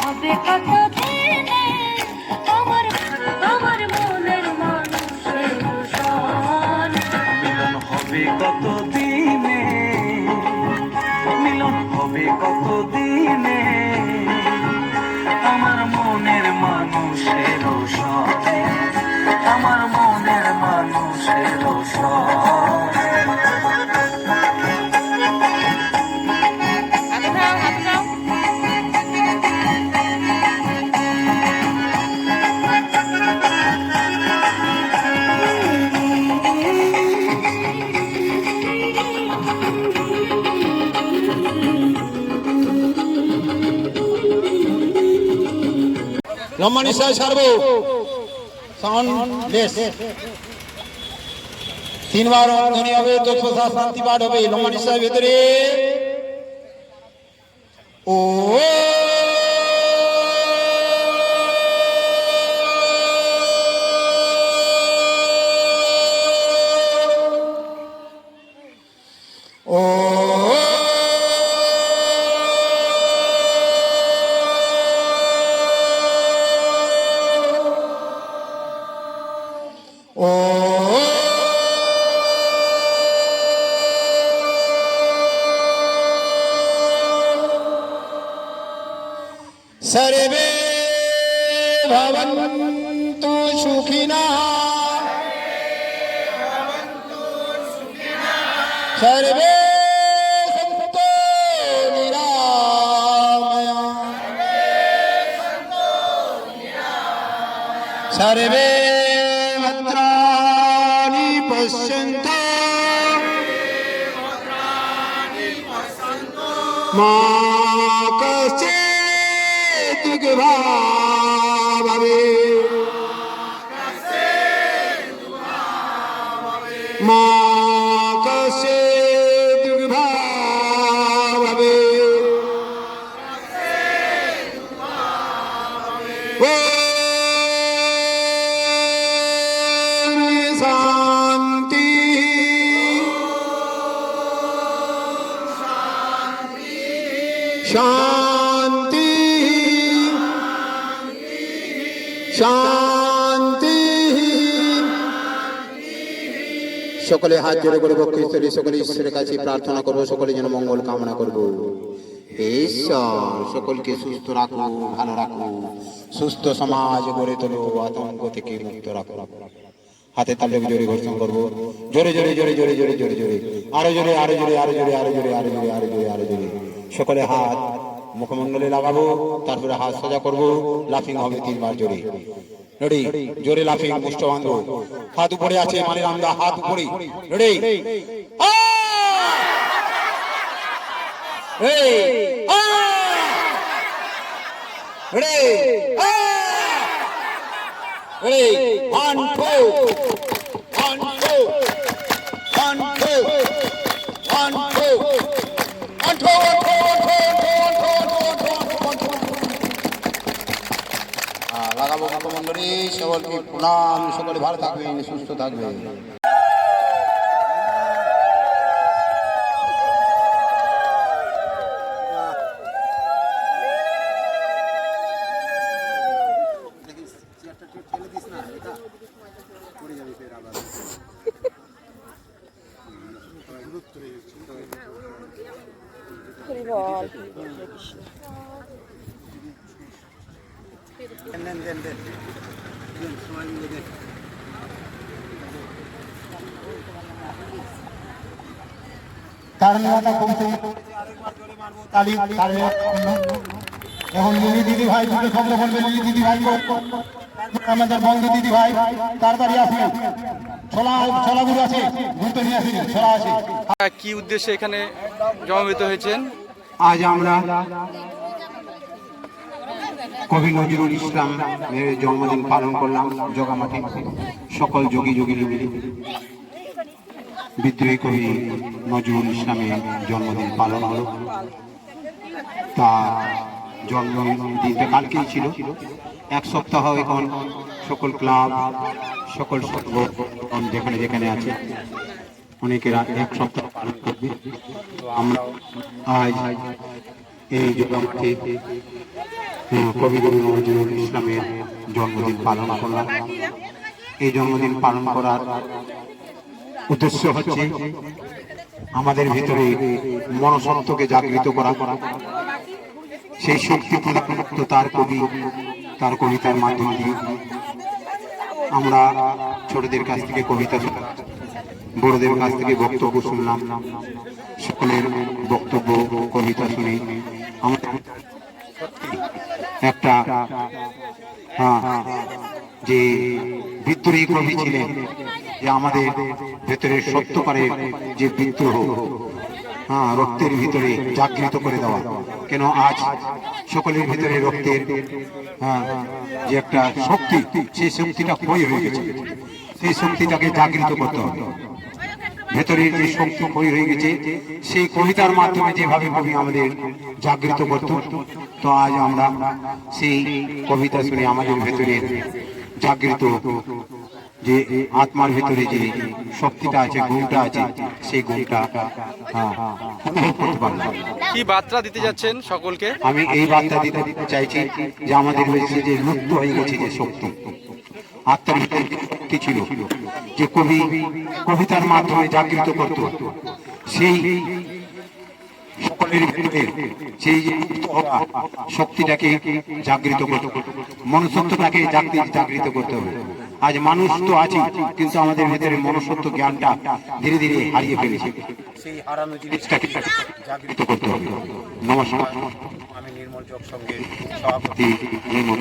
হবে কত দিনে আমার আমার মনের মিলন হবে কত দিনে মিলন হবে কত দিনে আমার মনের মানুষের আমার মনের মানুষের সনে লম্বা নিশ্চয় ছাড়বো তিনবার ধ্বনি হবে চতুর্থ শান্তি পাঠ হবে। লম্বা নিশ্চয় ভেতরে। ও ও সর্বে ভবন্তু সুখিনः সর্বে सर्वे भद्राणि पश्यन्तु मा শান্তি। শান্তি। সকলে হাত জোড়ে করে বক্ষেশ্বরী সকলে ঈশ্বরের কাছে প্রার্থনা করব, সকলে যেন মঙ্গল কামনা করব। ঈশ্বর, সকলকে সুস্থ রাখো, ভালো রাখো। সুস্থ সমাজ গড়ে তোলো, আতঙ্ক থেকে মুক্ত রাখো। হাতে তালে জোরে ঘোষণা করব। জোরে জোরে জোরে জোরে জোরে জোরে জোরে, আরও জোরে আরও জোরে আরও জোরে আরও জোরে আরও জোরে আরও জোরে আরও জোরে। সকলে হাত মুখমণ্ডলে লাগাবো তারপরে হাত সোজা করব লাফিং হবে তিনবার জোরে। রেডি? জোরে লাফিং মুষ্ট বাঁধবো হাত উপরে আছে মানে আমরা হাত উপরে ready? One, two, one, two, লাগাবো মন্ডলী সকলকে প্রণাম সকলে ভালো থাকবেন সুস্থ থাকবেন। কারণ মাথা কমছে। তালি এখন লিলি দিদি ভাই দুটো শব্দ বলবে লিলি দিদি ভাই আমাদের বন্ধু দিদি ভাই তাড়াতাড়ি আসবে। ছোলা ছোলাগুলো আছে ঘুরতে নিয়ে আসেনি ছোলা আছে। কি উদ্দেশ্যে এখানে জমাবেত হয়েছেন? আজ আমরা কবি নজরুল ইসলাম জন্মদিন পালন করলাম জগামাঠে সকল যোগী যোগী মিলে। বিদ্রোহী কবি নজরুল ইসলামের জন্মদিন পালন হলো। তার জন্মদিনটা কালকেই ছিল। এক সপ্তাহ এখন সকল ক্লাব, সকল সংগঠন যেখানে যেখানে আছে, অনেকেরা এক সপ্তাহ পালন করবে। আমরা আজ এই যোগা কবিগুরু নজরুল ইসলামের জন্মদিন পালন করলাম। এই জন্মদিন পালন করার উদ্দেশ্য হচ্ছে আমাদের ভিতরে মনসত্বকে জাগৃত করা। সেই শক্তি প্রদান তার কবি, তার কবিতার মাধ্যম দিয়ে আমরা ছোটদের কাছ থেকে কবিতা শুনলাম, বড়দের কাছ থেকে বক্তব্য শুনলাম, সকলের বক্তব্য, কবিতা শুনে আমাদের একটা হ্যাঁ, যে বিদ্রোহী কবি ছিলেন যে আমাদের ভেতরে সত্যকারের যে বিদ্রোহ হ্যাঁ রক্তের ভিতরে জাগৃত করে দেওয়া। কেন আজ সকলের ভিতরে রক্তের হ্যাঁ, যে একটা শক্তি সেই শক্তিটা ক্ষয় হয়ে গেছে। সেই শক্তিটাকে জাগৃত করতে হবে। ভেতরের যে শক্তি ক্ষয় হয়ে গেছে সেই কবিতার মাধ্যমে যেভাবে কবি আমাদের জাগৃত করত তো আজ আমরা সেই কবিতা শুনে আমাদের ভেতরে জাগৃত যে আত্মার ভেতরে যে শক্তিটা আছে গুণটা আছে সেই গুণটা হ্যাঁ, কি বার্তা দিতে যাচ্ছেন সকলকে? আমি এই বার্তা দিতে চাইছি যে আমাদের যে লুপ্ত হয়ে গেছে যে শক্তি আত্মার ভিতরে ছিল যে কবি কবিতার মাধ্যমে জাগৃত করত। সেই সকলের ভিতরে সেই শক্তিটাকে জাগৃত করতে। মনুষ্যত্বটাকে জাগৃত করতে হবে। আজ মানুষ তো আছে কিন্তু আমাদের ভিতরে মনুষ্যত্ব জ্ঞানটা ধীরে ধীরে হারিয়ে ফেলেছে। সেই হারানো জিনিসটাকে জাগৃত করতে হবে। নমস্কার। আমি নির্মল সঙ্গে সভাপতি নির্মল